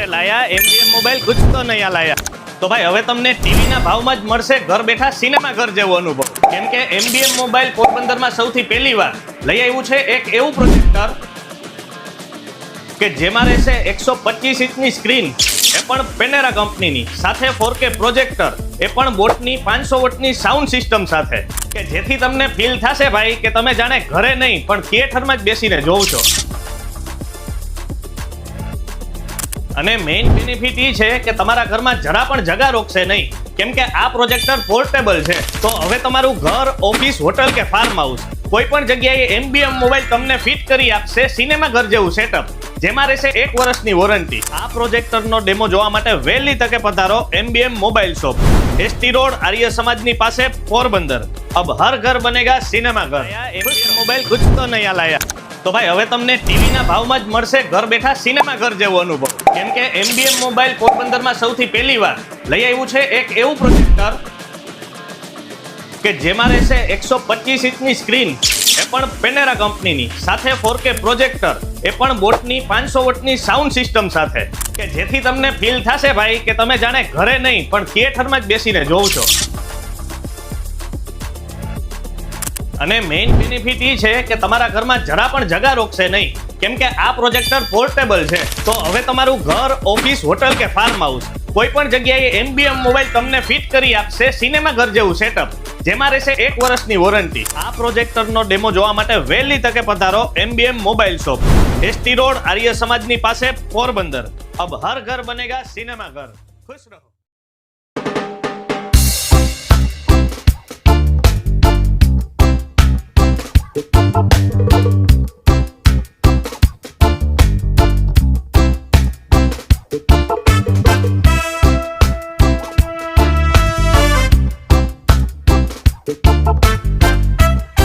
ઘરે લાયા MBM mobile કુછ તો નહીં લાયા. તો ભાઈ, હવે તમને ટીવીના ભાવમાં જ મળશે ઘર બેઠા સિનેમા ઘર જેવો અનુભવ. કેમ કે એમબીએમ મોબાઈલ પોરબંદરમાં સૌથી પહેલી વાર લઈ આવ્યું છે એક એવું પ્રોજેક્ટર કે જેમાં રહેશે એકસો પચીસ ઇંચની સ્ક્રીન એ પણ પેનેરા કંપનીની. સાથે ફોર કે પ્રોજેક્ટર એ પણ બોટની પાંચસો વોટની સાઉન્ડ સિસ્ટમ સાથે. કે જેથી તમને ફીલ થશે ભાઈ કે તમે જાણે ઘરે નહીં, પણ થિયેટરમાં જ બેસીને જોવ છો. અને મેઇન બેનિફિટ એ છે કે તમારા ઘરમાં જરા પણ જગા રોકશે નહીં. કેમ કે આ પ્રોજેક્ટર પોર્ટેબલ છે. તો હવે તમારું ઘર ઓફિસ હોટલ કે ફાર્મ હાઉસ કોઈ પણ જગ્યાએ એમબીએમ મોબાઈલ તમને ફિટ કરી આપશે સિનેમા ઘર જેવું સેટઅપ જેમાં રહેશે એક વર્ષની વોરંટી આ પ્રોજેક્ટરનો ડેમો જોવા માટે વહેલી તકે પધારો MBM mobile shop ST road, Arya સમાજની પાસે પોરબંદર. અબ હર ઘર બનેગા સિનેમા ઘર. એમબીએમ મોબાઈલ કુછ તો નહીં લાયા. તો ભાઈ, હવે તમને ટીવીના ભાવમાં જ મળશે ઘર બેઠા સિનેમા ઘર જેવો અનુભવ. કેમ કે એમબીએમ મોબાઈલ પોરબંદરમાં સૌથી પહેલી વાર લઈ આવ્યું છે એક એવું પ્રોજેક્ટર કે જેમાં રહેશે એકસો પચીસ ઇંચની સ્ક્રીન એ પણ પેનેરા કંપનીની. સાથે ફોર કે પ્રોજેક્ટર એ પણ બોટની પાંચસો વોટની સાઉન્ડ સિસ્ટમ સાથે. કે જેથી તમને ફીલ થશે ભાઈ કે તમે જાણે ઘરે નહીં, પણ થિયેટરમાં જ બેસીને જોવ છો. અને મેઇન બેનિફિટ એ છે કે તમારા ઘરમાં જરા પણ જગા રોકશે નહીં. કેમ કે આ પ્રોજેક્ટર પોર્ટેબલ છે. તો હવે તમારું ઘર ઓફિસ હોટલ કે ફાર્મ હાઉસ કોઈ પણ જગ્યાએ એમબીએમ મોબાઈલ તમને ફિટ કરી આપશે સિનેમા ઘર જેવું સેટઅપ જેમાં રહેશે એક વર્ષની વોરંટી આ પ્રોજેક્ટરનો ડેમો જોવા માટે વહેલી તકે પધારો MBM mobile shop ST road, આર્ય સમાજની પાસે પોરબંદર. અબ હર ઘર બનેગા સિનેમા ઘર. ખુશ રહો.